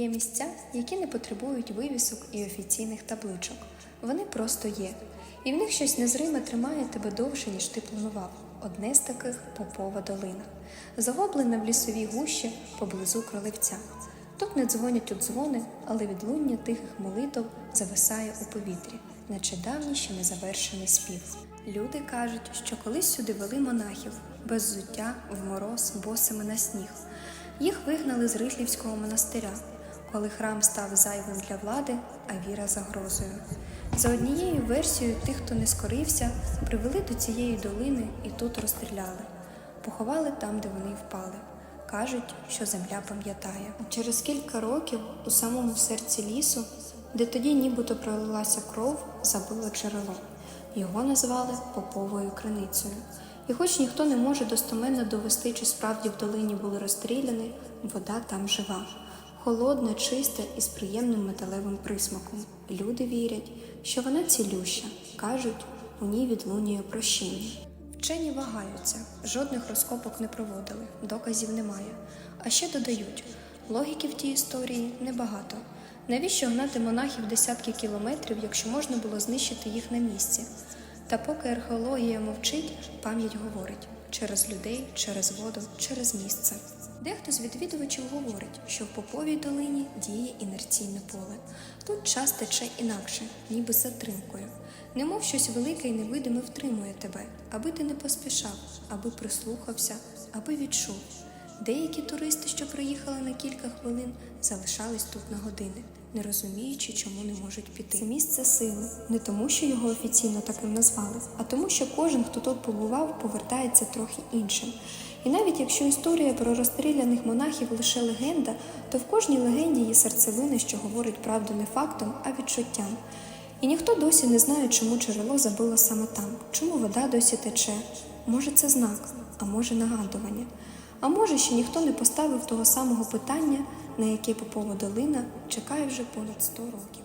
Є місця, які не потребують вивісок і офіційних табличок. Вони просто є. І в них щось незриме тримає тебе довше, ніж ти планував. Одне з таких Попова долина, загублена в лісовій гущі поблизу кролевця. Тут не дзвонять у дзвони, але відлуння тихих молитов зависає у повітрі, наче давній ще незавершений спів. Люди кажуть, що колись сюди вели монахів без зуття, в мороз, босими на сніг. Їх вигнали з Рихлівського монастиря, коли храм став зайвим для влади, а віра загрозою. За однією версією, тих, хто не скорився, привели до цієї долини і тут розстріляли. Поховали там, де вони впали. Кажуть, що земля пам'ятає. Через кілька років у самому серці лісу, де тоді нібито пролилася кров, забило джерело. Його назвали Поповою криницею. І хоч ніхто не може достоменно довести, чи справді в долині були розстріляні, вода там жива, холодна, чиста і з приємним металевим присмаком. Люди вірять, що вона цілюща, кажуть, у ній відлунює прощення. Вчені вагаються, жодних розкопок не проводили, доказів немає. А ще додають, логіки в тій історії небагато. Навіщо гнати монахів десятки кілометрів, якщо можна було знищити їх на місці? Та поки археологія мовчить, пам'ять говорить через людей, через воду, через місце. Дехто з відвідувачів говорить, що в Поповій долині діє інерційне поле. Тут час тече інакше, ніби затримкою. Немов щось велике і невидиме втримує тебе, аби ти не поспішав, аби прислухався, аби відчув. Деякі туристи, що приїхали на кілька хвилин, залишались тут на години, не розуміючи, чому не можуть піти. Це місце сили не тому, що його офіційно таким назвали, а тому, що кожен, хто тут побував, повертається трохи іншим. І навіть якщо історія про розстріляних монахів лише легенда, то в кожній легенді є серцевина, що говорить правду не фактом, а відчуттям. І ніхто досі не знає, чому джерело забило саме там, чому вода досі тече. Може, це знак, а може нагадування. А може, ще ніхто не поставив того самого питання, на яке Попова долина чекає вже понад 100 років.